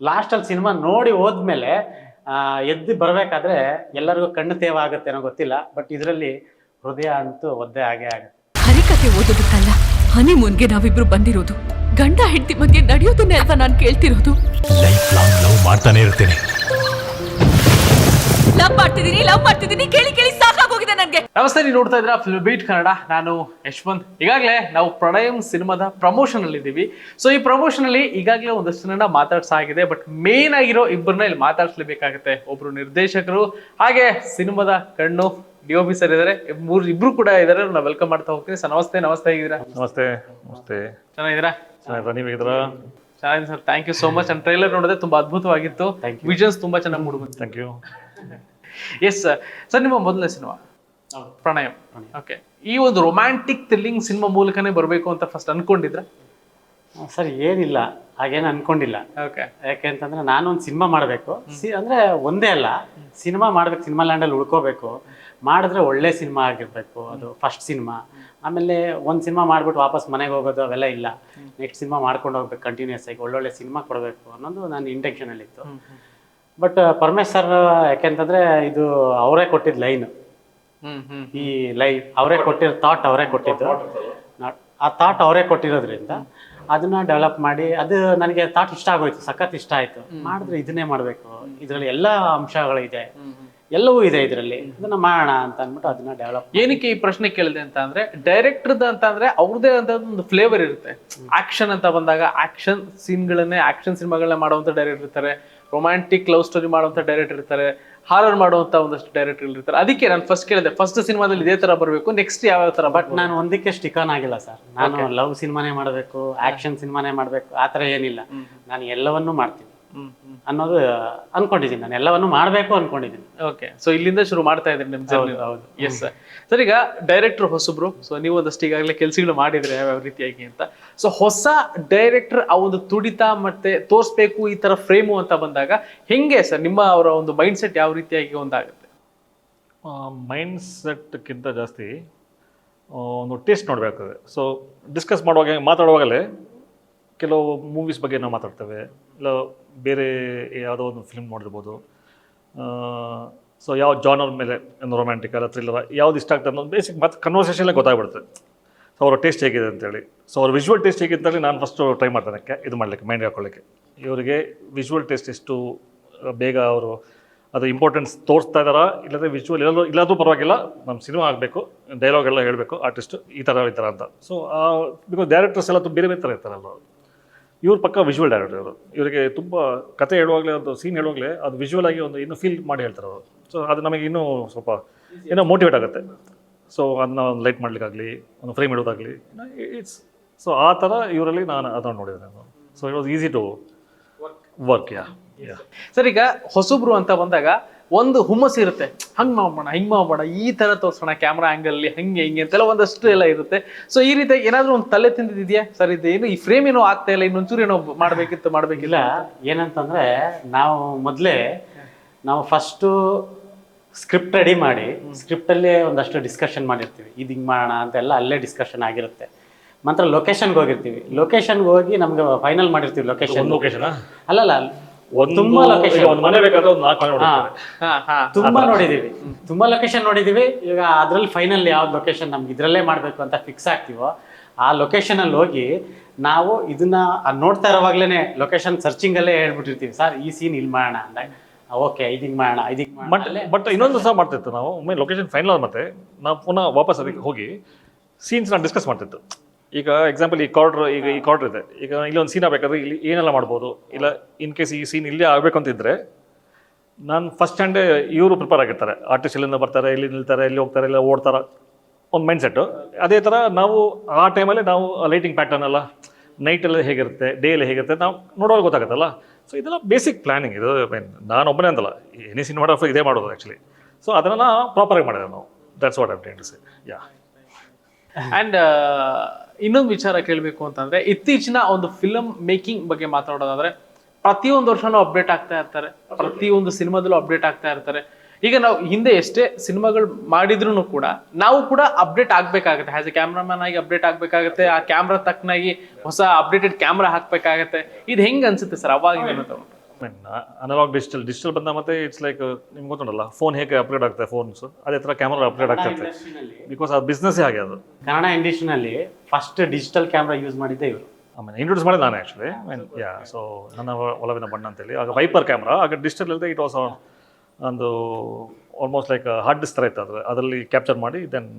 ಲಾಸ್ಟಲ್ಲಿ ಸಿನಿಮಾ ನೋಡಿ ಹೋದ್ಮೇಲೆ ಆ, ಎದ್ದು ಬರಬೇಕಾದ್ರೆ ಎಲ್ಲರಿಗೂ ಕಣ್ಣು ತೇವ ಆಗುತ್ತೆ ಅನ್ನೋ ಗೊತ್ತಿಲ್ಲ ಬಟ್ ಇದರಲ್ಲಿ ಹೃದಯ ಅಂತೂ ಒದ್ದೆ ಆಗೇ ಆಗುತ್ತೆ. ಹರಿಕತೆ ಓದೋದಕ್ಕಲ್ಲ ಹನಿಮೂನ್ಗೆ ನಾವಿಬ್ರು ಬಂದಿರೋದು. ಗಂಡ ಹೆಂಡತಿ ಬಗ್ಗೆ ನಡೆಯೋದನ್ನೇ ಅಲ್ವಾ ನಾನು ಕೇಳ್ತಿರೋದು. ಲೈಫ್ ಲಾಂಗ್ ಲವ್ ಮಾಡ್ತಾನೆ ಇರ್ತೇನೆ. ಲವ್ ಮಾಡ್ತಿದ್ದೀನಿ ಲವ್ ಮಾಡ್ತಿದ್ದೀನಿ ಕೇಳಿ ಕೇಳಿ ಸಾಕಾಗೋಗಿದೆ ನನಗೆ ನಮಸ್ತೆ ನೀವು ನೋಡ್ತಾ ಇದ್ರ ಫಿಲ್ಮ್ ಬೀಟ್ ಕನ್ನಡ ನಾನು ಯಶವಂತ್. ಈಗಾಗಲೇ ನಾವು ಪ್ರಣಯಂ ಸಿನಿಮಾದ ಪ್ರಮೋಷನ್ ಅಲ್ಲಿ ಇದ್ದೀವಿ. ಸೊ ಈ ಪ್ರಮೋಷನ್ ಅಲ್ಲಿ ಈಗಾಗಲೇ ಒಂದಷ್ಟು ಜನ ಮಾತಾಡ್ಸಾಗಿದೆ ಬಟ್ ಮೇನ್ ಆಗಿರೋ ಇಬ್ಬರನ್ನ ಇಲ್ಲಿ ಮಾತಾಡ್ಸ್ಲೇಬೇಕಾಗುತ್ತೆ. ಒಬ್ರು ನಿರ್ದೇಶಕರು ಹಾಗೆ ಸಿನಿಮಾದ ಕಣ್ಣು ಡಿ ಒ ಸರ್ ಇದಾರೆ. ಮೂರು ಇಬ್ರು ಕೂಡ ಇದಾರೆ. ನಾವು ವೆಲ್ಕಮ್ ಮಾಡ್ತಾ ಹೋಗ್ತೀನಿ. ಸರ್ ನಮಸ್ತೆ ನಮಸ್ತೆ ಹೇಗಿದ್ದೀರಾ? ನಮಸ್ತೆ ನಮಸ್ತೆ. ಚೆನ್ನಾಗಿದ್ದೀರಾ? ಚೆನ್ನಾಗಿದ್ದೀರಾ? ನೀವು ಹೇಗಿದ್ದೀರಾ? ಚೆನ್ನಾಗಿದೆ sir. Thank you so much and trailer ನೋಡಿದ್ರೆ ತುಂಬಾ ಅದ್ಭುತವಾಗಿತ್ತು. ವಿಷನ್ಸ್ ತುಂಬಾ ಚೆನ್ನಾಗಿ ಮೂಡ್ಬೋದು thank you yes sir sir ನಿಮ್ಮ ಮೊದಲನೇ ಸಿನಿಮಾ? ಪ್ರಣಯಂ. ಓಕೆ. ಈ ಒಂದು ರೊಮ್ಯಾಂಟಿಕ್ ಥ್ರಿಲ್ಲಿಂಗ್ ಸಿನಿಮಾ ಮೂಲಕನೇ ಬರಬೇಕು ಅಂತ ಫಸ್ಟ್ ಅನ್ಕೊಂಡಿದ್ರ? ಸರ್ ಏನಿಲ್ಲ. ಹಾಗೇನು ಅನ್ಕೊಂಡಿಲ್ಲ. ಓಕೆ. ಯಾಕೆಂತಂದ್ರೆ ನಾನು ಒಂದು ಸಿನಿಮಾ ಮಾಡಬೇಕು. ಸಿ ಅಂದರೆ ಒಂದೇ ಅಲ್ಲ. ಸಿನಿಮಾ ಮಾಡಬೇಕು ಸಿನಿಮಾ ಲ್ಯಾಂಡಲ್ಲಿ ಉಳ್ಕೋಬೇಕು. ಮಾಡಿದ್ರೆ ಒಳ್ಳೆ ಸಿನಿಮಾ ಆಗಿರಬೇಕು ಅದು ಫಸ್ಟ್ ಸಿನಿಮಾ. ಆಮೇಲೆ ಒಂದು ಸಿನಿಮಾ ಮಾಡಿಬಿಟ್ಟು ವಾಪಸ್ ಮನೆಗೆ ಹೋಗೋದು ಅವೆಲ್ಲ ಇಲ್ಲ. ನೆಕ್ಸ್ಟ್ ಸಿನಿಮಾ ಮಾಡ್ಕೊಂಡು ಹೋಗ್ಬೇಕು ಕಂಟಿನ್ಯೂಸ್ ಆಗಿ ಒಳ್ಳೊಳ್ಳೆ ಸಿನಿಮಾ ಕೊಡಬೇಕು ಅನ್ನೋದು ನನ್ನ ಇಂಟೆನ್ಷನಲ್ಲಿತ್ತು ಬಟ್ ಪರಮೇಶ್ ಸರ್ ಯಾಕೆಂತಂದ್ರೆ ಇದು ಅವರೇ ಕೊಟ್ಟಿದ್ದು ಲೈನ್ ಈ ಲೈಫ್ ಅವರೇ ಕೊಟ್ಟಿರೋ ಥಾಟ್ ಅವರೇ ಕೊಟ್ಟಿದ್ದು. ಆ ಥಾಟ್ ಅವರೇ ಕೊಟ್ಟಿರೋದ್ರಿಂದ ಅದನ್ನ ಡೆವಲಪ್ ಮಾಡಿ ಅದು ನನಗೆ ಥಾಟ್ ಇಷ್ಟ ಆಗೋಯ್ತು ಸಖತ್ ಇಷ್ಟ ಆಯ್ತು. ಮಾಡಿದ್ರೆ ಇದನ್ನೇ ಮಾಡಬೇಕು. ಇದರಲ್ಲಿ ಎಲ್ಲ ಅಂಶಗಳಿದೆ. ಎಲ್ಲವೂ ಇದೆ ಇದರಲ್ಲಿ. ಅದನ್ನ ಮಾಡೋಣ ಅಂತ ಅಂದ್ಬಿಟ್ಟು ಅದನ್ನ ಡೆವಲಪ್ ಏನಕ್ಕೆ ಈ ಪ್ರಶ್ನೆ ಕೇಳಿದೆ ಅಂತ ಅಂದ್ರೆ ಡೈರೆಕ್ಟರ್ದ ಅಂತ ಅಂದ್ರೆ ಅವ್ರದೇ ಅಂತ ಒಂದು ಫ್ಲೇವರ್ ಇರುತ್ತೆ. ಆಕ್ಷನ್ ಅಂತ ಬಂದಾಗ ಆಕ್ಷನ್ ಸೀನ್ಗಳನ್ನೇ ಆಕ್ಷನ್ ಸಿನಿಮಾಗಳನ್ನ ಮಾಡುವಂತ ಡೈರೆಕ್ಟರ್ ಇರ್ತಾರೆ. ರೊಮ್ಯಾಂಟಿಕ್ ಲವ್ ಸ್ಟೋರಿ ಮಾಡುವಂಥ ಡೈರೆಕ್ಟರ್ ಇರ್ತಾರೆ ಹಾರರ್ ಮಾಡುವಂತ ಒಂದಷ್ಟು ಡೈರೆಕ್ಟರ್ ಇರ್ತಾರೆ. ಅದಕ್ಕೆ ನಾನು ಫಸ್ಟ್ ಕೇಳಿದೆ ಫಸ್ಟ್ ಸಿನಿಮಾದಲ್ಲಿ ಇದೇ ತರ ಬರಬೇಕು ನೆಕ್ಸ್ಟ್ ಯಾವ ತರ ಬಟ್ ನಾನು ಒಂದಕ್ಕೆ ಸ್ಟಿಕನ್ ಆಗಿಲ್ಲ ಸರ್ ನಾನು ಲವ್ ಸಿನಿಮಾನೇ ಮಾಡಬೇಕು ಆಕ್ಷನ್ ಸಿನಿಮಾನೇ ಮಾಡಬೇಕು ಆ ಥರ ಏನಿಲ್ಲ. ನಾನು ಎಲ್ಲವನ್ನೂ ಮಾಡ್ತೀನಿ. ಅನ್ನೋದು ಅನ್ಕೊಂಡಿದ್ದೀನಿ ನಾನು. ಎಲ್ಲವನ್ನು ಮಾಡಬೇಕು ಅನ್ಕೊಂಡಿದ್ದೀನಿ ಓಕೆ ಸೊ ಇಲ್ಲಿಂದ ಶುರು ಮಾಡ್ತಾ ಇದ್ರಿ ನಿಮ್ಮ ಜರ್ನಿ ಹೌದು. ಎಸ್ ಸರ್ ಸರ್ ಈಗ ಡೈರೆಕ್ಟರ್ ಹೊಸಬ್ರು ಸೊ ನೀವು ಒಂದಷ್ಟು ಈಗಾಗಲೇ ಕೆಲಸಗಳು ಮಾಡಿದ್ರೆ ಯಾವ ರೀತಿಯಾಗಿ ಅಂತ. ಸೊ ಹೊಸ ಡೈರೆಕ್ಟರ್ ಆ ಒಂದು ತುಡಿತ ಮತ್ತೆ ತೋರಿಸ್ಬೇಕು ಈ ತರ ಫ್ರೇಮು ಅಂತ ಬಂದಾಗ ಹೆಂಗೆ ಸರ್ ನಿಮ್ಮ ಅವರ ಒಂದು ಮೈಂಡ್ ಸೆಟ್ ಯಾವ ರೀತಿಯಾಗಿ ಒಂದಾಗುತ್ತೆ? ಮೈಂಡ್ ಸೆಟ್ಕ್ಕಿಂತ ಜಾಸ್ತಿ ಒಂದು ಟೇಸ್ಟ್ ನೋಡಬೇಕು ಸೊ ಡಿಸ್ಕಸ್ ಮಾಡುವಾಗ ಮಾತಾಡುವಾಗಲೇ ಕೆಲವು ಮೂವೀಸ್ ಬಗ್ಗೆ ನಾವು ಮಾತಾಡ್ತೇವೆ. ಇಲ್ಲ, ಬೇರೆ ಯಾವುದೋ ಒಂದು ಫಿಲ್ಮ್ ನೋಡಿರ್ಬೋದು. ಸೊ ಯಾವ ಜಾನರ್ ಮೇಲೆ ಏನು ರೊಮ್ಯಾಂಟಿಕ್ ಅಲ್ಲ ಥ್ರಿಲ್ಲರ್ ಯಾವ್ದು ಇಷ್ಟ ಆಗ್ತದೆ ಅನ್ನೋದು ಬೇಸಿಕ್ ಮತ್ತು ಕನ್ವರ್ಸೇಷನ್ಲೇ ಗೊತ್ತಾಗ್ಬಿಡುತ್ತೆ. ಸೊ ಅವರ ಟೇಸ್ಟ್ ಹೇಗಿದೆ ಅಂತೇಳಿ. ಸೊ ಅವ್ರ ವಿಜುವಲ್ ಟೇಸ್ಟ್ ಹೇಗೆ ಅಂತೇಳಿ ನಾನು ಫಸ್ಟು ಟ್ರೈ ಮಾಡ್ತೇನೆ ಇದು ಮಾಡಲಿಕ್ಕೆ ಮೈಂಡ್ ಹಾಕೊಳ್ಳಿಕ್ಕೆ. ಇವರಿಗೆ ವಿಜುವಲ್ ಟೇಸ್ಟ್ ಎಷ್ಟು ಬೇಗ ಅವರು ಅದು ಇಂಪಾರ್ಟೆನ್ಸ್ ತೋರಿಸ್ತಾ ಇದ್ದಾರಾ ಇಲ್ಲದೆ ವಿಜುವಲ್ ಎಲ್ಲರೂ ಇಲ್ಲಾದರೂ ಪರವಾಗಿಲ್ಲ ನಮ್ಮ ಸಿನಿಮಾ ಆಗಬೇಕು ಡೈಲಾಗ್ ಎಲ್ಲ ಹೇಳಬೇಕು ಆರ್ಟಿಸ್ಟ್ ಈ ಥರ ಈ ಥರ ಅಂತ ಸೊ ಬಿಕಾಸ್ ಡೈರೆಕ್ಟರ್ಸ್ ಎಲ್ಲ ಬೇರೆ ಬೇರೆ ಥರ ಇರ್ತಾರಲ್ಲ ಇವ್ರು ಪಕ್ಕ ವಿಜುವಲ್ ಡೈರೆಕ್ಟರ್ ಅವರು. ಇವರಿಗೆ ತುಂಬ ಕತೆ ಹೇಳುವಾಗಲೇ ಒಂದು ಸೀನ್ ಹೇಳುವಾಗಲೇ ಅದು ವಿಜುವಲ್ ಆಗಿ ಒಂದು ಇನ್ನೂ ಫೀಲ್ ಮಾಡಿ ಹೇಳ್ತಾರೆ ಅವರು. ಸೊ ಅದು ನಮಗೆ ಇನ್ನೂ ಸ್ವಲ್ಪ ಏನೋ ಮೋಟಿವೇಟ್ ಆಗುತ್ತೆ. ಸೊ ಅದನ್ನ ಒಂದು ಲೈಟ್ ಮಾಡಲಿಕ್ಕಾಗಲಿ, ಒಂದು ಫ್ರೇಮ್ ಇಡೋದಾಗಲಿ ಇಟ್ಸ್ ಸೊ ಆ ಥರ ಇವರಲ್ಲಿ ನಾನು ಅದನ್ನು ನೋಡಿದೆ ನಾನು. So it was easy to work yeah sir ಈಗ ಹೊಸಬ್ರು ಅಂತ ಬಂದಾಗ ಒಂದು ಹುಮ್ಮಸ್ ಇರುತ್ತೆ. ಹಂಗ್ ಮಾಡೋಣ ಹಿಂಗೆ ಮಾಡೋಣ ಈ ತರ ತೋರ್ಸೋಣ ಕ್ಯಾಮ್ರಾ ಆಂಗಲ್ ಹಂಗೆ ಹಿಂಗೆ ಅಂತೆಲ್ಲ ಒಂದಷ್ಟು ಎಲ್ಲ ಇರುತ್ತೆ. ಸೊ ಈ ರೀತಿ ಏನಾದರೂ ಒಂದು ತಲೆ ತಿಂದಿದ್ಯಾ? ಸರ್ ಇದು ಏನು ಈ ಫ್ರೇಮ್ ಏನೋ ಆಗ್ತಾ ಇಲ್ಲ ಇನ್ನೊಂಚೂರು ಏನೋ ಮಾಡಬೇಕಿತ್ತು ಮಾಡಬೇಕಿಲ್ಲ ಏನಂತಂದರೆ ನಾವು ಮೊದಲೇ ನಾವು ಫಸ್ಟು ಸ್ಕ್ರಿಪ್ಟ್ ರೆಡಿ ಮಾಡಿ ಸ್ಕ್ರಿಪ್ಟಲ್ಲೇ ಒಂದಷ್ಟು ಡಿಸ್ಕಷನ್ ಮಾಡಿರ್ತೀವಿ. ಇದು ಹಿಂಗೆ ಮಾಡೋಣ ಅಂತೆಲ್ಲ ಅಲ್ಲೇ ಡಿಸ್ಕಷನ್ ಆಗಿರುತ್ತೆ. ಮಾತ್ರ ಲೊಕೇಶನ್ಗೆ ಹೋಗಿರ್ತೀವಿ. ಲೊಕೇಶನ್ಗೆ ಹೋಗಿ ನಮ್ಗೆ ಫೈನಲ್ ಮಾಡಿರ್ತೀವಿ ಲೊಕೇಶನ್ ಲೊಕೇಶನ್ ಲೊಕೇಶನಾ ಅಲ್ಲಲ್ಲ ಒಂದು ತುಂಬಾ ಲೊಕೇಶನ್ ಒಂದು ಮನೆ ಬೇಕಾದ್ರೆ ಒಂದು ನಾಲ್ಕು ಮನೆ ತುಂಬಾ ನೋಡಿದೀವಿ. ತುಂಬಾ ಲೊಕೇಶನ್ ನೋಡಿದೀವಿ. ಈಗ ಅದ್ರಲ್ಲಿ ಫೈನಲ್ ಯಾವ್ದು ಲೊಕೇಶನ್ ನಮ್ಗೆ ಇದ್ರಲ್ಲೇ ಮಾಡ್ಬೇಕು ಅಂತ ಫಿಕ್ಸ್ ಆಗ್ತೀವೋ ಆ ಲೊಕೇಶನ್ ಅಲ್ಲಿ ಹೋಗಿ ನಾವು ಇದನ್ನ ಅದ್ ನೋಡ್ತಾ ಇರೋವಾಗ್ಲೇನೆ ಲೊಕೇಶನ್ ಸರ್ಚಿಂಗ್ ಅಲ್ಲೇ ಹೇಳ್ಬಿಟ್ಟಿರ್ತೀವಿ. ಸರ್ ಈ ಸೀನ್ ಇಲ್ಲಿ ಮಾಡೋಣ ಅಂದಾಗ ಓಕೆ ಇದಿಂಗ್ ಮಾಡೋಣ ಇದಿಂಗ್ ಬಟ್ ಬಟ್ ಇನ್ನೊಂದು ಸಹ ಮಾಡ್ತಿತ್ತು ನಾವು. ಒಮ್ಮೆ ಲೊಕೇಶನ್ ಫೈನಲ್ ಮತ್ತೆ ನಾವು ಪುನಃ ವಾಪಸ್ ಅದಕ್ಕೆ ಹೋಗಿ ಸೀನ್ಸ್ನ ಡಿಸ್ಕಸ್ ಮಾಡ್ತಿತ್ತು. ಈಗ ಎಕ್ಸಾಂಪಲ್ ಈ ಕಾರ್ಡ್ರ್ ಈಗ ಈ ಕಾರ್ಡ್ರ್ ಇದೆ. ಈಗ ಇಲ್ಲಿ ಒಂದು ಸೀನ್ ಆಗಬೇಕಾದ್ರೆ ಇಲ್ಲಿ ಏನೆಲ್ಲ ಮಾಡ್ಬೋದು? ಇಲ್ಲ ಇನ್ ಕೇಸ್ ಈ ಸೀನ್ ಇಲ್ಲೇ ಆಗಬೇಕು ಅಂತಿದ್ರೆ ನಾನು ಫಸ್ಟ್ ಹ್ಯಾಂಡೇ ಇವರು ಪ್ರಿಪೇರ್ ಆಗಿರ್ತಾರೆ. ಆರ್ಟಿಸ್ಟ್ ಎಲ್ಲಿಂದ ಬರ್ತಾರೆ ಇಲ್ಲಿ ನಿಲ್ತಾರೆ ಇಲ್ಲಿ ಹೋಗ್ತಾರೆ ಇಲ್ಲ ಓಡ್ತಾರೆ, ಒಂದು ಮೈಂಡ್ ಸೆಟ್ಟು ಅದೇ ಥರ ನಾವು ಆ ಟೈಮಲ್ಲಿ ನಾವು ಲೈಟಿಂಗ್ ಪ್ಯಾಟರ್ನ್ ಎಲ್ಲ ನೈಟಲ್ಲಿ ಹೇಗಿರುತ್ತೆ ಡೇ ಅಲ್ಲಿ ಹೇಗಿರುತ್ತೆ ನಾವು ನೋಡೋವಾಗ ಗೊತ್ತಾಗುತ್ತಲ್ಲ? ಸೊ ಇದೆಲ್ಲ ಬೇಸಿಕ್ ಪ್ಲಾನಿಂಗ್ ಇದು ಮೀನ್ ನಾನು ಒಬ್ಬನೇ ಅಂತಲ್ಲ. ಎನಿ ಸಿನಿಮಾಗ್ರಾಫರ್ ಇದೇ ಮಾಡೋದು ಆ್ಯಕ್ಚುಲಿ ಸೊ ಅದನ್ನು ಪ್ರಾಪರಾಗಿ ಮಾಡಿದೆ ನಾವು. That's what I to say yeah and ಇನ್ನೊಂದು ವಿಚಾರ ಕೇಳಬೇಕು ಅಂತಂದ್ರೆ ಇತ್ತೀಚಿನ ಒಂದು ಫಿಲಮ್ ಮೇಕಿಂಗ್ ಬಗ್ಗೆ ಮಾತಾಡೋದಾದ್ರೆ ಪ್ರತಿಯೊಂದು ವರ್ಷನೂ ಅಪ್ಡೇಟ್ ಆಗ್ತಾ ಇರ್ತಾರೆ. ಪ್ರತಿಯೊಂದು ಸಿನಿಮಾದಲ್ಲೂ ಅಪ್ಡೇಟ್ ಆಗ್ತಾ ಇರ್ತಾರೆ. ಈಗ ನಾವು ಹಿಂದೆ ಎಷ್ಟೇ ಸಿನಿಮಾಗಳು ಮಾಡಿದ್ರು ಕೂಡ ನಾವು ಕೂಡ ಅಪ್ಡೇಟ್ ಆಗ್ಬೇಕಾಗತ್ತೆ. ಆಸ್ ಎ ಕ್ಯಾಮ್ರಾಮನ್ ಆಗಿ ಅಪ್ಡೇಟ್ ಆಗ್ಬೇಕಾಗತ್ತೆ. ಆ ಕ್ಯಾಮ್ರಾ ತಕ್ಕನಾಗಿ ಹೊಸ ಅಪ್ಡೇಟೆಡ್ ಕ್ಯಾಮ್ರಾ ಹಾಕ್ಬೇಕಾಗತ್ತೆ. ಇದು ಹೆಂಗ್ ಅನ್ಸುತ್ತೆ ಸರ್? ಅವಾಗ ಅನಲಾಗ್ ಡಿಜಿಟಲ್ ಡಿಜಿಟಲ್ ಬಂದ ಮತ್ತೆ ಇಟ್ಸ್ ಲೈಕ್ ನಿಮ್ಗೆ ಗೊತ್ತುಂಟಲ್ಲ ಫೋನ್ ಹೇಗೆ ಅಪ್ಗ್ರೇಡ್ ಆಗ್ತದೆ ಫೋನ್ಸ್ ಅದೇ ಥರ ಕ್ಯಾಮ್ರಾ ಅಪ್ಗ್ರೇಡ್ ಆಗ್ತದೆ. ಬಿಕಾಸ್ ಅದು ಬಿಸ್ನೆಸ್ ಹಾಗೆ ಅದು. ಕನ್ನಡ ಇಂಡಸ್ಟ್ರಿನಲ್ಲಿ ಫಸ್ಟ್ ಡಿಜಿಟಲ್ ಕ್ಯಾಮ್ರಾ ಯೂಸ್ ಮಾಡಿದ್ದೆ ಇವರು. ಆಮೇಲೆ ಇಂಟ್ರೊಡ್ಯೂಸ್ ಮಾಡಿದ ನಾನು ಆ್ಯಕ್ಚುಲಿ ಮೀನ್ ಯಾ ಸೊ ನನ್ನ ಒಲವಿನ ಬಣ್ಣ ಅಂತೇಳಿ. ಆಗ ವೈಪರ್ ಕ್ಯಾಮ್ರಾ ಆಗ ಡಿಜಿಟಲ್ ಇಲ್ಲದೆ ಇಟ್ ವಾಸ್ ಒಂದು ಆಲ್ಮೋಸ್ಟ್ ಲೈಕ್ ಹಾರ್ಡ್ ಡಿಸ್ಕ್ ಥರ ಇತ್ತು ಅದು ಅದರಲ್ಲಿ ಕ್ಯಾಪ್ಚರ್ ಮಾಡಿ ದೆನ್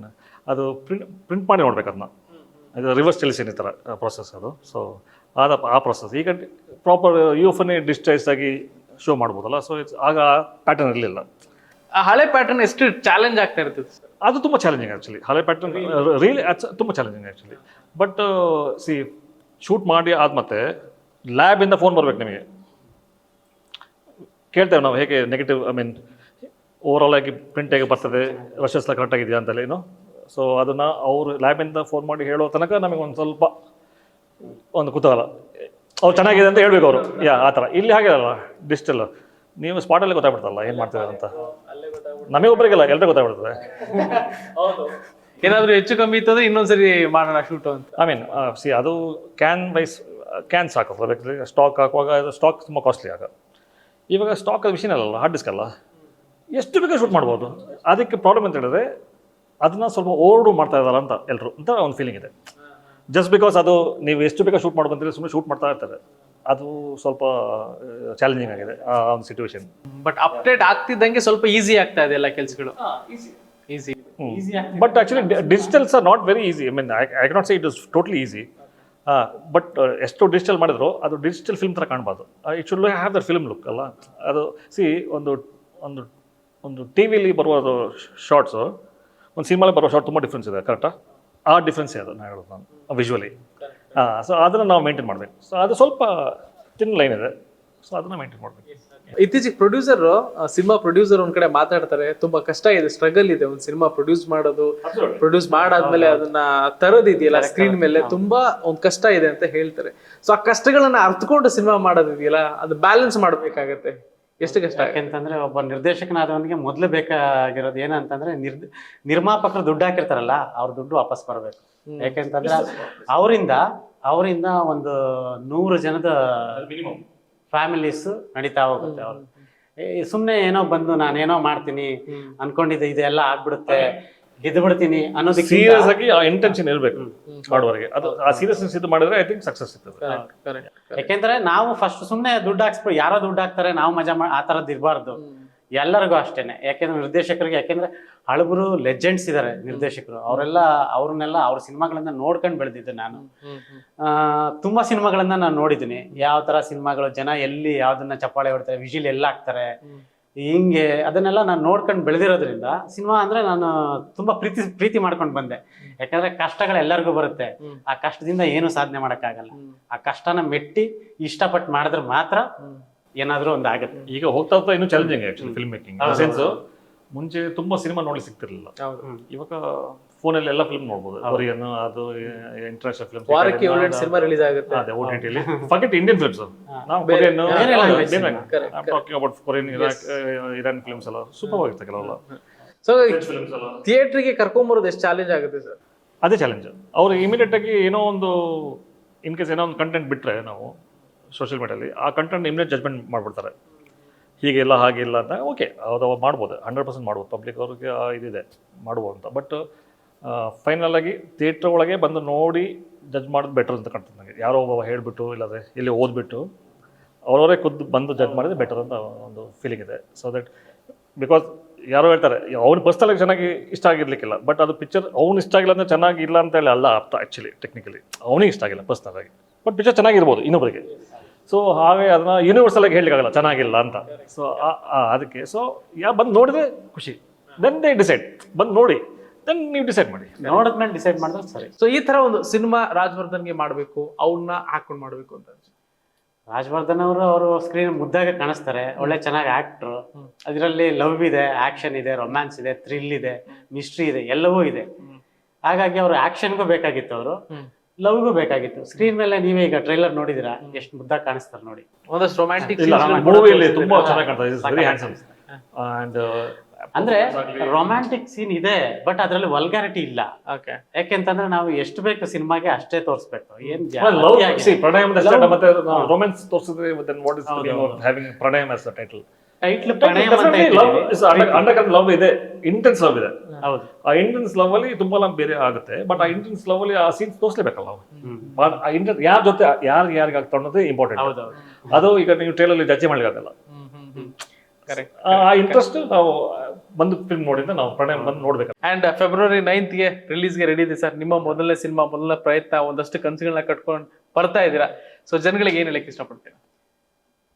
ಅದು ಪ್ರಿಂಟ್ ಪ್ರಿಂಟ್ ಮಾಡಿ ನೋಡ್ಬೇಕು ಅದನ್ನ ಇದು ರಿವರ್ಸ್ ಟೆಲಿಷನ್ ಈ ಥರ ಪ್ರೊಸೆಸ್ ಅದು. ಸೊ ಆದ ಆ ಪ್ರೊಸೆಸ್ ಈಗ ಪ್ರಾಪರ್ ಯು ಡಿಸ್ಟೈಸ್ ಆಗಿ ಶೋ ಮಾಡ್ಬೋದಲ್ಲ ಸೊ ಇಟ್ಸ್ ಆಗ ಪ್ಯಾಟರ್ನ್ ಇರಲಿಲ್ಲ. ಆ ಹಳೆ ಪ್ಯಾಟರ್ನ್ ಎಷ್ಟು ಚಾಲೆಂಜ್ ಆಗ್ತಾ ಇರ್ತದೆ ಸರ್ ಅದು ತುಂಬ ಚಾಲೆಂಜಿಂಗ್ ಆ್ಯಕ್ಚುಲಿ ಹಳೆ ಪ್ಯಾಟರ್ನ್ ರಿಯಲಿ ತುಂಬ challenging actually but see shoot ಮಾಡಿ ಆದ್ಮತ್ತೆ ಲ್ಯಾಬಿಂದ ಫೋನ್ ಬರ್ಬೇಕು ನಿಮಗೆ. ಕೇಳ್ತೇವೆ ನಾವು ಹೇಗೆ ನೆಗೆಟಿವ್ ಐ ಮೀನ್ ಓವರಾಲ್ ಆಗಿ ಪ್ರಿಂಟ್ ಹೇಗೆ ಬರ್ತದೆ ರಶಸ್ ಎಲ್ಲ ಕರೆಕ್ಟ್ ಆಗಿದೆಯಾ ಅಂತೇಳಿ ಏನು ಸೊ ಅದನ್ನು ಅವರು ಲ್ಯಾಬಿಂದ ಫೋನ್ ಮಾಡಿ ಹೇಳೋ ತನಕ ನಮಗೆ ಒಂದು ಸ್ವಲ್ಪ ಒಂದು ಕುತೂಹಲ. ಅವ್ರು ಚೆನ್ನಾಗಿದೆ ಅಂತ ಹೇಳ್ಬೇಕು ಅವರು. ಯಾ ಆ ಥರ. ಇಲ್ಲಿ ಹಾಗೆ ಅಲ್ಲ ಡಿಜಿಟಲ್ ನೀವು ಸ್ಪಾಟಲ್ಲೇ ಗೊತ್ತಾಗ್ಬಿಡ್ತಲ್ಲ ಏನು ಮಾಡ್ತಿದ್ದಾರೆ ಅಂತ. ನಮಗೆ ಒಬ್ಬರಿಗೆಲ್ಲ ಎಲ್ಲರೂ ಗೊತ್ತಾಗ್ಬಿಡ್ತದೆ. ಏನಾದರೂ ಹೆಚ್ಚು ಕಮ್ಮಿ ಇತ್ತು ಅಂದ್ರೆ ಇನ್ನೊಂದ್ಸರಿ ಮಾಡೋಣ ಶೂಟ್ ಅಂತ. ಐ ಮೀನ್ ಸಿ ಅದು ಕ್ಯಾನ್ ವೈಸ್ ಕ್ಯಾನ್ ಸಾಕು. ಸ್ಟಾಕ್ ಹಾಕುವಾಗ ಸ್ಟಾಕ್ ತುಂಬ ಕಾಸ್ಟ್ಲಿ ಆಗ. ಇವಾಗ ಸ್ಟಾಕ್ ಅದು ಮಿಷಿನ್ ಅಲ್ಲ ಹಾರ್ಡ್ ಡಿಸ್ಕ್ ಅಲ್ಲ. ಎಷ್ಟು ಬೇಕಾದ್ರೂ ಶೂಟ್ ಮಾಡ್ಬೋದು? ಅದಕ್ಕೆ ಪ್ರಾಬ್ಲಮ್ ಅಂತ ಹೇಳಿದ್ರೆ ಅದನ್ನ ಸ್ವಲ್ಪ ಓವರ್ಡು ಮಾಡ್ತಾ ಇದ್ದಾರಲ್ಲ ಅಂತ ಎಲ್ಲರೂ ಅಂತ ಒಂದು ಫೀಲಿಂಗ್ ಇದೆ. ಜಸ್ಟ್ ಬಿಕಾಸ್ ಅದು ನೀವು ಎಷ್ಟು ಬೇಕಾ ಶೂಟ್ ಮಾಡ್ಬಂತೇಳಿ ಸುಮ್ಮನೆ ಶೂಟ್ ಮಾಡ್ತಾ ಇರ್ತಾರೆ. ಅದು ಸ್ವಲ್ಪ ಚಾಲೆಂಜಿಂಗ್ ಆಗಿದೆ ಆ ಒಂದು ಸಿಚುವೇಶನ್ ಬಟ್ ಅಪ್ಡೇಟ್ ಆಗ್ತಿದ್ದಂಗೆ ಸ್ವಲ್ಪ ಈಸಿ ಆಗ್ತಾ ಇದೆ ಎಲ್ಲ ಕೆಲಸಗಳು. Easy but actually digitals are not very easy I mean I not say it is totally easy but ಎಷ್ಟು ಡಿಜಿಟಲ್ ಮಾಡಿದ್ರು ಅದು ಡಿಜಿಟಲ್ ಫಿಲ್ಮ್ ಥರ ಕಾಣ್ಬಾರ್ದು it should have the film look ಅಲ್ಲ? ಅದು ಸಿ ಒಂದು ಒಂದು ಒಂದು ಟಿ ವಿಲಿ ಬರುವ ಶಾರ್ಟ್ಸು ಒಂದು ಸಿನಿಮಾಲಿ ಬರೋ ಶಾರ್ಟ್ ತುಂಬ ಡಿಫ್ರೆನ್ಸ್ ಇದೆ ಕರೆಕ್ಟಾ ಆ ಡಿಫ್ರೆನ್ಸ್ ಅದು ನಾನು ಹೇಳೋದು ನಾನು ವಿಜುವಲಿ ಹಾಂ ಸೊ ಅದನ್ನು ನಾವು ಮೇಂಟೈನ್ ಮಾಡಬೇಕು. ಸೊ ಅದು ಸ್ವಲ್ಪ ತಿನ್ ಲೈನ್ ಇದೆ. ಸೊ ಅದನ್ನು ಮೇಂಟೈನ್ ಮಾಡಬೇಕು. ಇತ್ತೀಚೆಗೆ ಪ್ರೊಡ್ಯೂಸರ್ ಸಿನಿಮಾ ಪ್ರೊಡ್ಯೂಸರ್ ಒಂದ್ ಕಡೆ ಮಾತಾಡ್ತಾರೆ ತುಂಬಾ ಕಷ್ಟ ಇದೆ ಸ್ಟ್ರಗಲ್ ಇದೆ ಒಂದು ಸಿನಿಮಾ ಪ್ರೊಡ್ಯೂಸ್ ಮಾಡೋದು ಪ್ರೊಡ್ಯೂಸ್ ಮಾಡಾದ್ಮೇಲೆ ಅದನ್ನ ತರೋದಿದೆಯಲ್ಲ ಸ್ಕ್ರೀನ್ ಮೇಲೆ ತುಂಬಾ ಒಂದ್ ಕಷ್ಟ ಇದೆ ಅಂತ ಹೇಳ್ತಾರೆ. ಸೊ ಆ ಕಷ್ಟಗಳನ್ನ ಅರ್ಥಕೊಂಡು ಸಿನಿಮಾ ಮಾಡೋದಿದೆಯಲ್ಲ ಅದು ಬ್ಯಾಲೆನ್ಸ್ ಮಾಡ್ಬೇಕಾಗತ್ತೆ. ಎಷ್ಟು ಕಷ್ಟ? ಯಾಕೆಂತಂದ್ರೆ ಒಬ್ಬ ನಿರ್ದೇಶಕನಾದವನಿಗೆ ಮೊದಲು ಬೇಕಾಗಿರೋದು ಏನಂತಂದ್ರೆ ನಿರ್ ನಿರ್ಮಾಪಕರು ದುಡ್ಡು ಹಾಕಿರ್ತಾರಲ್ಲ ಅವ್ರ ದುಡ್ಡು ವಾಪಸ್ ಬರಬೇಕು. ಯಾಕೆಂತಂದ್ರೆ ಅವರಿಂದ ಅವರಿಂದ ಒಂದು ನೂರು ಜನದ ಫ್ಯಾಮಿಲೀಸ್ ನಡೀತಾ ಹೋಗುತ್ತೆ ಅವ್ರು. ಸುಮ್ಮನೆ ಏನೋ ಬಂದು ನಾನೇನೋ ಮಾಡ್ತೀನಿ ಅನ್ಕೊಂಡಿದ್ದೆ ಇದೆಲ್ಲ ಆಗ್ಬಿಡುತ್ತೆ. ಗೆದ್ದು ಬಿಡ್ತೀನಿ ಅನ್ನೋದಕ್ಕೆ ಸೀರಿಯಸ್ ಆಗಿ ಆ ಇಂಟೆನ್ಷನ್ ಇರಬೇಕು ಮಾಡುವವರೆಗೆ. ಅದು ಆ ಸೀರಿಯಸ್ನೆಸ್ ಇದು ಮಾಡಿದ್ರೆ ಐ ಥಿಂಕ್ ಸಕ್ಸಸ್ ಸಿಗ್ತದೆ. ಯಾಕೆಂದ್ರೆ ನಾವು ಫಸ್ಟ್ ಸುಮ್ಮನೆ ದುಡ್ಡು ಹಾಕ್ಸ್ಬಿಟ್ಟು ಯಾರೋ ದುಡ್ಡು ಹಾಕ್ತಾರೆ ನಾವು ಮಜಾ ಮಾಡಿ ಆ ಥರದ್ದು ಇರಬಾರ್ದು. ಎಲ್ಲರಿಗೂ ಅಷ್ಟೇನೆ. ಯಾಕೆಂದ್ರೆ ನಿರ್ದೇಶಕರಿಗೆ ಯಾಕೆಂದ್ರೆ ಹಳಬರು ಲೆಜೆಂಡ್ಸ್ ಇದ್ದಾರೆ ನಿರ್ದೇಶಕರು. ಅವರೆಲ್ಲ ಅವ್ರನ್ನೆಲ್ಲ ಅವ್ರ ಸಿನಿಮಾಗಳನ್ನ ನೋಡ್ಕೊಂಡು ಬೆಳೆದಿದ್ದೆ ನಾನು. ಆ, ತುಂಬಾ ಸಿನಿಮಾಗಳನ್ನ ನಾನು ನೋಡಿದ್ದೀನಿ. ಯಾವ ತರ ಸಿನಿಮಾಗಳು ಜನ ಎಲ್ಲಿ ಯಾವ್ದನ್ನ ಚಪ್ಪಾಳೆ ಹೊಡ್ತಾರೆ ವಿಜಿಲ್ ಎಲ್ಲ ಹಾಕ್ತಾರೆ ಹಿಂಗೆ ಅದನ್ನೆಲ್ಲ ನಾನು ನೋಡ್ಕೊಂಡು ಬೆಳೆದಿರೋದ್ರಿಂದ ಸಿನಿಮಾ ಅಂದ್ರೆ ನಾನು ತುಂಬಾ ಪ್ರೀತಿ ಪ್ರೀತಿ ಮಾಡ್ಕೊಂಡು ಬಂದೆ. ಯಾಕಂದ್ರೆ ಕಷ್ಟಗಳು ಎಲ್ಲರಿಗೂ ಬರುತ್ತೆ. ಆ ಕಷ್ಟದಿಂದ ಏನು ಸಾಧನೆ ಮಾಡೋಕ್ಕಾಗಲ್ಲ. ಆ ಕಷ್ಟನ ಮೆಟ್ಟಿ ಇಷ್ಟಪಟ್ಟು ಮಾಡಿದ್ರೆ ಮಾತ್ರ ಏನಾದ್ರೂ ಒಂದು ಆಗುತ್ತೆ. ಈಗ ಹೋಗ್ತಾ ಹೋಗ್ತಾ ಇನ್ನೂ challenging actually film making sense ಮುಂಚೆ ತುಂಬಾ ಸಿನಿಮಾ ನೋಡಿ ಸಿಗ್ತಿರ್ಲಿಲ್ಲ. ಹೌದು. ಇವಾಗ ಫೋನಲ್ಲಿ ಎಲ್ಲ ಫಿಲ್ಮ್ ನೋಡಬಹುದು ಕೊರಿಯನ್ ಅದು ಇಂಟರ್ನ್ಯಾಷನಲ್ ಫಿಲ್ಮ್ ವಾರಕ್ಕೆ ಏಳೆಂಟು ಸಿನಿಮಾ ರಿಲೀಸ್ ಆಗುತ್ತೆ. ಅದೇ ಓ ಟಿ ಟಿಲಿ ಫರ್ಗೆಟ್ ಇಂಡಿಯನ್ ಫಿಲ್ಮ್ಸ್ ನಾವು Korean. Talking about Korean Iran films ಎಲ್ಲ. ಸೂಪರ್ ಆಗಿರುತ್ತೆ ಕೆಲವೆಲ್ಲ ಸೊ ಥಿಯೇಟ್ರಿಗೆ ಕರ್ಕೊಂಬರೋದು ಎಷ್ಟು ಚಾಲೆಂಜ್ ಆಗುತ್ತೆ ಸರ್ ಅದೇ ಚಾಲೆಂಜ್ ಅವ್ರು ಇಮಿಡಿಯೇಟ್ ಆಗಿ ಏನೋ ಒಂದು ಇನ್ ಕೇಸ್ ಏನೋ ಒಂದು ಕಂಟೆಂಟ್ ಬಿಟ್ಟರೆ ನಾವು ಸೋಷಿಯಲ್ ಮೀಡಿಯಲ್ಲಿ ಆ ಕಂಟೆಂಟ್ ಇಮಿಡಿಯೇಟ್ ಜಜ್ಮೆಂಟ್ ಮಾಡಿಬಿಡ್ತಾರೆ. ಹಾಗೆ ಇಲ್ಲ ಅಂತ ಓಕೆ ಅದು ಅವ್ರು ಮಾಡ್ಬೋದು. ಹಂಡ್ರೆಡ್ ಪರ್ಸೆಂಟ್ ಮಾಡ್ಬೋದು. ಪಬ್ಲಿಕ್ ಅವ್ರಿಗೆ ಇದಿದೆ. ಮಾಡ್ಬೋದು ಅಂತ. ಬಟ್ ಫೈನಲ್ ಆಗಿ ಥಿಯೇಟ್ರ್ ಒಳಗೆ ಬಂದು ನೋಡಿ ಜಡ್ಜ್ ಮಾಡೋದು ಬೆಟರ್ ಅಂತ ಕಾಣ್ತದೆ ನನಗೆ ಯಾರೋ ಒಬ್ಬ ಹೇಳಿಬಿಟ್ಟು ಇಲ್ಲದೆ ಇಲ್ಲಿ ಓದ್ಬಿಟ್ಟು, ಅವರವರೇ ಖುದ್ದು ಬಂದು ಜಡ್ಜ್ ಮಾಡಿದ್ರೆ ಬೆಟರ್ ಅಂತ ಒಂದು ಫೀಲಿಂಗ್ ಇದೆ. ಸೊ ದಟ್ ಬಿಕಾಸ್ ಯಾರೋ ಹೇಳ್ತಾರೆ, ಅವ್ನು ಪರ್ಸ್ನಲ್ ಆಗಿ ಚೆನ್ನಾಗಿ ಇಷ್ಟ ಆಗಿರ್ಲಿಕ್ಕಿಲ್ಲ ಬಟ್ ಅದು ಪಿಕ್ಚರ್ ಅವ್ನು ಇಷ್ಟ ಆಗಿಲ್ಲ ಅಂದ್ರೆ ಚೆನ್ನಾಗಿಲ್ಲ ಅಂತ ಹೇಳಿ ಅಲ್ಲ ಅರ್ಥ ಆ್ಯಕ್ಚುಲಿ ಟೆಕ್ನಿಕಲಿ ಅವನಿಗೆ ಇಷ್ಟ ಆಗಿಲ್ಲ ಪರ್ಸ್ನಲ್ ಆಗಿ. ಬಟ್ ಪಿಕ್ಚರ್ ಚೆನ್ನಾಗಿರ್ಬೋದು ಇನ್ನೊಬ್ಬರಿಗೆ ಸೊ ಹಾಗೆ ಅದನ್ನ ಯೂನಿವರ್ಸಲ್ ಆಗಿ ಹೇಳಲಿಕ್ಕಾಗಲ್ಲ, ಚೆನ್ನಾಗಿಲ್ಲ ಅಂತ. ಸೊ ಅದಕ್ಕೆ ಸೊ ಯಾ ಬಂದು ನೋಡಿದ್ರೆ ಖುಷಿ. ದೆನ್ ದೇ ಡಿಸೈಡ್ ಬಂದು ನೋಡಿ. ದೆನ್ ನೀವು ಡಿಸೈಡ್ ಮಾಡಿ. ನೋಡಿದ್ಮೇಲೆ ಡಿಸೈಡ್ ಮಾಡಿದ್ರೆ ಸರಿ. ಸೊ ಈ ತರ ಒಂದು ಸಿನಿಮಾ ರಾಜವರ್ಧನ್ಗೆ ಮಾಡಬೇಕು ಅವ್ರನ್ನ ಹಾಕೊಂಡು ಮಾಡ್ಬೇಕು ಅಂತ. ರಾಜವರ್ಧನ್ ಅವರು ಅವರು ಸ್ಕ್ರೀನ್ ಮುದ್ದಾಗೆ ಕಾಣಿಸ್ತಾರೆ. ಒಳ್ಳೆ ಚೆನ್ನಾಗಿ ಆಕ್ಟ್ರು ಅದರಲ್ಲಿ ಲವ್ ಇದೆ ಆಕ್ಷನ್ ಇದೆ ರೊಮ್ಯಾನ್ಸ್ ಇದೆ ಥ್ರಿಲ್ ಇದೆ ಮಿಸ್ಟ್ರಿ ಇದೆ ಎಲ್ಲವೂ ಇದೆ. ಹಾಗಾಗಿ ಅವರು ಆಕ್ಷನ್ಗೂ ಬೇಕಾಗಿತ್ತು ಅವರು. ಲವ್ಗೂ ಬೇಕಾಗಿತ್ತು. ಸ್ಕ್ರೀನ್ ಮೇಲೆ ನೀವೇ ಈಗ ಟ್ರೈಲರ್ ನೋಡಿದಿರಾ? ಎಷ್ಟು ಮುದ್ದಾಗಿ ಕಾಣಿಸ್ತಾರೆ ನೋಡಿ. ಒಂದಷ್ಟು ರೊಮ್ಯಾಂಟಿಕ್ ಮೂವಿಯಲ್ಲಿ ತುಂಬಾ ಚೆನ್ನಾಗಿ ಕಾಣ್ತದೆ ಅಂದ್ರೆ ರೊಮ್ಯಾಂಟಿಕ್ ಸೀನ್ ಇದೆ ಬಟ್ ಅದ್ರಲ್ಲಿ ವಲ್ಗಾರಿಟಿ ಇಲ್ಲ. ಓಕೆ ಯಾಕೆಂತಂದ್ರೆ ನಾವು ಎಷ್ಟು ಬೇಕು ಸಿನಿಮಾಗೆ ಅಷ್ಟೇ ತೋರಿಸ್ಬೇಕು. ಏನ್ ಮತ್ತೆ. ರೊಮ್ಯಾನ್ಸ್ ತೋರಿಸಿದ್ರೆ ದೆನ್ ವಾಟ್ ಇಸ್ ಹೌದು, ಹೌದು. Having Pranayam as the title title ಪ್ರಣಯ ಅಂತ ಲವ್ ಇದೆ. ಇಂಟೆನ್ಸ್ ಲವ್ ಇದೆ. ಹೌದು. ಆ ಇಂಟೆನ್ಸ್ ಲವ್ ಅಲ್ಲಿ ತುಂಬಾ ಬೇರೆ ಆಗುತ್ತೆ ಬಟ್ ಆ ಇಂಟೆನ್ಸ್ ಲವ್ ಅಲ್ಲಿ ಆ ಸೀನ್ಸ್ ತೋರಿಸ್ಲೇಬೇಕಲ್ಲ. ಆ ಇಂಟೆನ್ಸ್ ಯಾರ ಜೊತೆ ಯಾರ್ ಯಾರಿಗೆ ಆಗ್ತಾ ಅನ್ನೋದು ಇಂಪಾರ್ಟೆಂಟ್ ಹೌದು. ಅದು ಈಗ ನೀವು ಟ್ರೇಲಲ್ಲಿ ಜಡ್ಜ್ ಮಾಡ್ಲಿಕ್ಕಾಗಲ್ಲ ಆ ಇಂಟ್ರೆಸ್ಟ್ ನಾವು ಬಂದು ಫಿಲ್ಮ್ ನೋಡಿದ್ರೆ ನಾವು ಪ್ರಣಯ ಬಂದು ನೋಡ್ಬೇಕು. ಅಂಡ್ ಫೆಬ್ರವರಿ ನೈನ್ತ್ಗೆ ರಿಲೀಸ್ಗೆ ರೆಡಿ ಇದೆ ಸರ್. ನಿಮ್ಮ ಮೊದಲನೇ ಸಿನಿಮಾ ಮೊದಲನೇ ಪ್ರಯತ್ನ ಒಂದಷ್ಟು ಕನಸುಗಳನ್ನ ಕಟ್ಕೊಂಡು ಬರ್ತಾ ಇದ್ದೀರಾ? ಸೊ ಜನಗಳಿಗೆ ಏನು ಹೇಳಕ್ ಇಷ್ಟಪಡ್ತೀರಾ?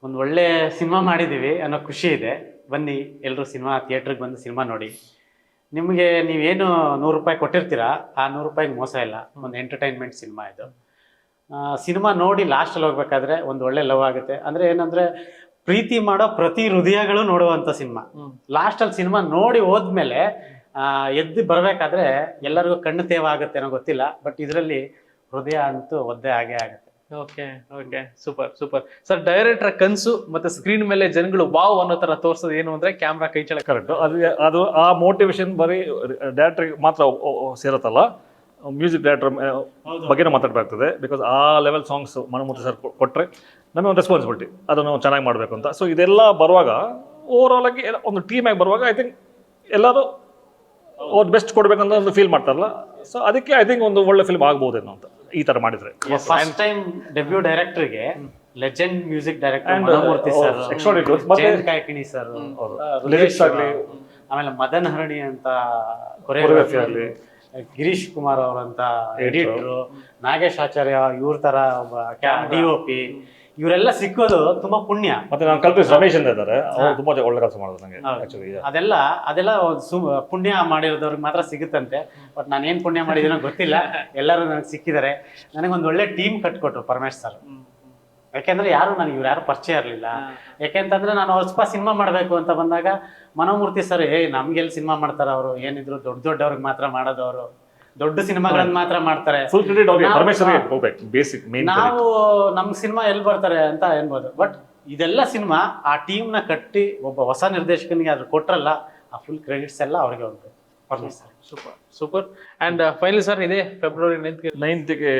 ಒಂದು ಒಳ್ಳೆ ಸಿನಿಮಾ ಮಾಡಿದೀವಿ ಅನ್ನೋ ಖುಷಿ ಇದೆ. ಬನ್ನಿ ಎಲ್ಲರೂ ಸಿನಿಮಾ ಥಿಯೇಟ್ರಿಗೆ ಬಂದು ಸಿನಿಮಾ ನೋಡಿ. ನಿಮಗೆ ನೀವೇನು ನೂರು ರೂಪಾಯಿ ಕೊಟ್ಟಿರ್ತೀರಾ? ಆ ನೂರು ರೂಪಾಯಿಗೆ ಮೋಸ ಇಲ್ಲ. ಒಂದು ಎಂಟರ್ಟೈನ್ಮೆಂಟ್ ಸಿನಿಮಾ ಇದು. ಸಿನಿಮಾ ನೋಡಿ ಲಾಸ್ಟಲ್ಲಿ ಹೋಗ್ಬೇಕಾದ್ರೆ ಒಂದು ಒಳ್ಳೆ ಲವ್ ಆಗುತ್ತೆ. ಅಂದರೆ ಏನಂದರೆ ಪ್ರೀತಿ ಮಾಡೋ ಪ್ರತಿ ಹೃದಯಗಳು ನೋಡುವಂತ ಸಿನಿಮಾ. ಲಾಸ್ಟಲ್ಲಿ ಸಿನಿಮಾ ನೋಡಿ ಹೋದ್ಮೇಲೆ ಆ, ಎದ್ದು ಬರಬೇಕಾದ್ರೆ ಎಲ್ಲರಿಗೂ ಕಣ್ಣು ತೇವ ಆಗುತ್ತೆ ಅನ್ನೋ ಗೊತ್ತಿಲ್ಲ ಬಟ್ ಇದರಲ್ಲಿ ಹೃದಯ ಅಂತೂ ಒದ್ದೆ ಆಗೇ ಆಗುತ್ತೆ. Okay okay. Super super. Sir director ಕನ್ಸು ಮತ್ತೆ ಸ್ಕ್ರೀನ್ ಮೇಲೆ ಜನಗಳು ಬಾವು ಅನ್ನೋ ತರ ತೋರಿಸೋದು ಏನು ಅಂದ್ರೆ ಕ್ಯಾಮ್ರಾ ಕೈ ಚಳ ಕರೆಕ್ಟ್ ಅದು ಅದು ಆ ಮೋಟಿವೇಶನ್ ಬರೀ ಡೈರೆಕ್ಟರ್ ಮಾತ್ರ ಸೇರುತ್ತಲ್ಲ? ಮ್ಯೂಸಿಕ್ ಡೈರೆಕ್ಟರ್ ಬಗ್ಗೆನೂ ಮಾತಾಡಬೇಕಾಗ್ತದೆ. ಬಿಕಾಸ್ ಆ ಲೆವೆಲ್ ಸಾಂಗ್ಸ್ ಮನಮೂರ್ತಿ ಸರ್ ಕೊಟ್ಟರೆ ನಮಗೆ ಒಂದು ರೆಸ್ಪಾನ್ಸಿಬಿಲಿಟಿ ಅದನ್ನು ಚೆನ್ನಾಗಿ ಮಾಡಬೇಕು ಅಂತ. ಸೊ ಇದೆಲ್ಲ ಬರುವಾಗ ಓವರ್ ಆಲ್ ಆಗಿ ಒಂದು ಒಂದು ಆಗಿ ಬರುವಾಗ ಐ ಥಿಂಕ್ ಎಲ್ಲರೂ ಅವ್ರು ಬೆಸ್ಟ್ ಕೊಡಬೇಕಂತ ಒಂದು ಫೀಲ್ ಮಾಡ್ತಾರಲ್ಲ. ಸೊ ಅದಕ್ಕೆ ಐ ಥಿಂಕ್ ಒಂದು ಒಳ್ಳೆ ಫಿಲ್ಮ್ ಆಗ್ಬೋದೇನೋ ಅಂತ ಈ ತರ ಮಾಡಿದರೆ. First time debut ಡೈರೆಕ್ಟರ್ಗೆ legend music director Manomurthy sir Jayant Kaikini sir ಆಗ್ಲಿ. ಆಮೇಲೆ ಮದನ್ ಹರಣಿ ಅಂತ ಕೊರಿಯೋಗ್ರಫಿ ಆಗ್ಲಿ. ಗಿರೀಶ್ ಕುಮಾರ್ ಅವರಂತ. ಎಡಿಟರ್ ನಾಗೇಶ್ ಆಚಾರ್ಯ ಇವ್ರ ತರ ಒಬ್ಬ ಡಿ ಒ ಪಿ ಇವರೆಲ್ಲ ಸಿಕ್ಕೋದು ತುಂಬಾ ಪುಣ್ಯ. ಮತ್ತೆ ನಾನು ಕಲ್ಪಿಸ್ ರಮೇಶ್ ಅಂತ ಇದ್ದಾರೆ. ಅವ್ರು ತುಂಬಾ ಒಳ್ಳೆ ಕೆಲಸ ಮಾಡೋದು. ಆಕ್ಚುಲಿ ಅದೆಲ್ಲ ಅದೆಲ್ಲ ಪುಣ್ಯ ಮಾಡಿರೋದವ್ರಿಗೆ ಮಾತ್ರ ಸಿಗುತ್ತಂತೆ. ಬಟ್ ನಾನು ಏನ್ ಪುಣ್ಯ ಮಾಡಿದ್ದೀನೋ ಗೊತ್ತಿಲ್ಲ. ಎಲ್ಲರೂ ನನಗೆ ಸಿಕ್ಕಿದ್ದಾರೆ. ನನಗೊಂದು ಒಳ್ಳೆ ಟೀಮ್ ಕಟ್ಕೊಟ್ರು ಪರಮೇಶ್ ಸರ್. ಯಾಕೆಂದ್ರೆ ಯಾರು ನನಗೆ ಇವ್ರು ಯಾರು ಪರಿಚಯ ಇರಲಿಲ್ಲ. ಯಾಕೆಂತಂದ್ರೆ ನಾನು ಹೊಸಪ ಸಿನಿಮಾ ಮಾಡಬೇಕು ಅಂತ ಬಂದಾಗ ಮನೋಮೂರ್ತಿ ಸರ್ ಏ ನಮ್ಗೆಲ್ಲಿ ಸಿನಿಮಾ ಮಾಡ್ತಾರೆ ಅವರು? ಏನಿದ್ರು ದೊಡ್ಡ ದೊಡ್ಡವ್ರಿಗೆ ಮಾತ್ರ ಮಾಡೋದವರು ದೊಡ್ಡ ಸಿನಿಮಾಗಳನ್ನ ಮಾತ್ರ ಮಾಡ್ತಾರೆ. ಫುಲ್ ಕ್ರೆಡಿಟ್ ಅವ್ರಿಗೆ ನಾವು- ಪರಮೇಶ್ವರ್ಗೆ ಬೇಸಿಕ್ ಮೇನ್ ನಾವು ನಮ್ ಸಿನಿಮಾ ಎಲ್ಲಿ ಬರ್ತಾರೆ ಅಂತ ಅನ್ಬೋದು ಬಟ್ ಇದೆಲ್ಲ ಸಿನಿಮಾ ಆ ಟೀಮ್ನ ಕಟ್ಟಿ ಒಬ್ಬ ಹೊಸ ನಿರ್ದೇಶಕನಿಗೆ ಅದ್ರ ಕೊಟ್ರಲ್ಲ ಆ ಫುಲ್ ಕ್ರೆಡಿಟ್ಸ್ ಎಲ್ಲ ಅವ್ರಿಗೆ ಹೋಗ್ಬೇಕು sir super super and final sir ಇದೇ ಫೆಬ್ರವರಿ ನೈನ್ತ್ಗೆ ನೈನ್ತ್ಗೆ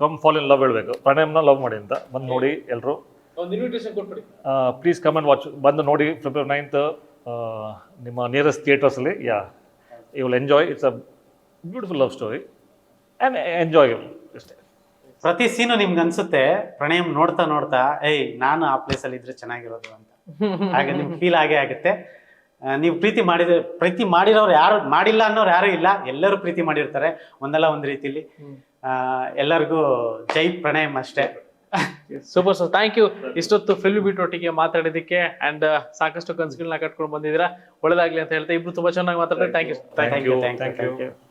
ಕಮ್ ಫಾಲ್ ಇನ್ ಲವ್ ಹೇಳ್ಬೇಕು. ಪ್ರಣಯಮ್ನ ಲವ್ ಮಾಡಿ ಅಂತ. ಬಂದು ನೋಡಿ ಎಲ್ಲರೂ ಒಂದು ಇನ್ವಿಟೇಷನ್ ಕೊಟ್ಬಿಡಿ. ಪ್ಲೀಸ್ ಕಮ್ ಅಂಡ್ ವಾಚ್ ಬಂದು ನೋಡಿ ಫೆಬ್ರವರಿ ನೈನ್ತ್ ನಿಮ್ಮ nearest ಥಿಯೇಟರ್ಸಲ್ಲಿ yeah you will enjoy it's a beautiful love story and enjoy ಅಷ್ಟೇ. ಪ್ರತಿ ಸೀನು ನಿಮ್ಗೆ ಅನ್ಸುತ್ತೆ ಪ್ರಣಯಂ ನೋಡ್ತಾ ನೋಡ್ತಾ ಏಯ್ ನಾನು ಆ ಪ್ಲೇಸ್ ಅಲ್ಲಿ ಇದ್ರೆ ಚೆನ್ನಾಗಿರೋದು ಅಂತ. ಹಾಗೆ ನಿಮ್ಗೆ ಫೀಲ್ ಆಗೇ ಆಗುತ್ತೆ. ನೀವು ಪ್ರೀತಿ ಮಾಡಿದ್ರೆ ಪ್ರೀತಿ ಮಾಡಿರೋರು ಯಾರು ಮಾಡಿಲ್ಲ ಅನ್ನೋರು ಯಾರು ಇಲ್ಲ ಎಲ್ಲರೂ ಪ್ರೀತಿ ಮಾಡಿರ್ತಾರೆ. ಒಂದಲ್ಲ ಒಂದು ರೀತಿಲಿ. ಆ, ಎಲ್ಲರಿಗೂ ಜೈ ಪ್ರಣಯಂ ಅಷ್ಟೇ. ಸೂಪರ್ ಸರ್ ಥ್ಯಾಂಕ್ ಯು ಇಷ್ಟೊತ್ತು ಫಿಲ್ಮ್ ಬಿಟ್ಟೊಟ್ಟಿಗೆ ಮಾತಾಡಿದ್ದಕ್ಕೆ ಅಂಡ್ ಸಾಕಷ್ಟು ಕನ್ಸ್ಗಳನ್ನ ಕಟ್ಕೊಂಡು ಬಂದಿದ್ದೀರಾ. ಒಳ್ಳೇದಾಗ್ಲಿ ಅಂತ ಹೇಳ್ತಾ ಇಬ್ರು ತುಂಬಾ ಚೆನ್ನಾಗಿ ಮಾತಾಡಿದ್ರೆ. You thank you thank you thank you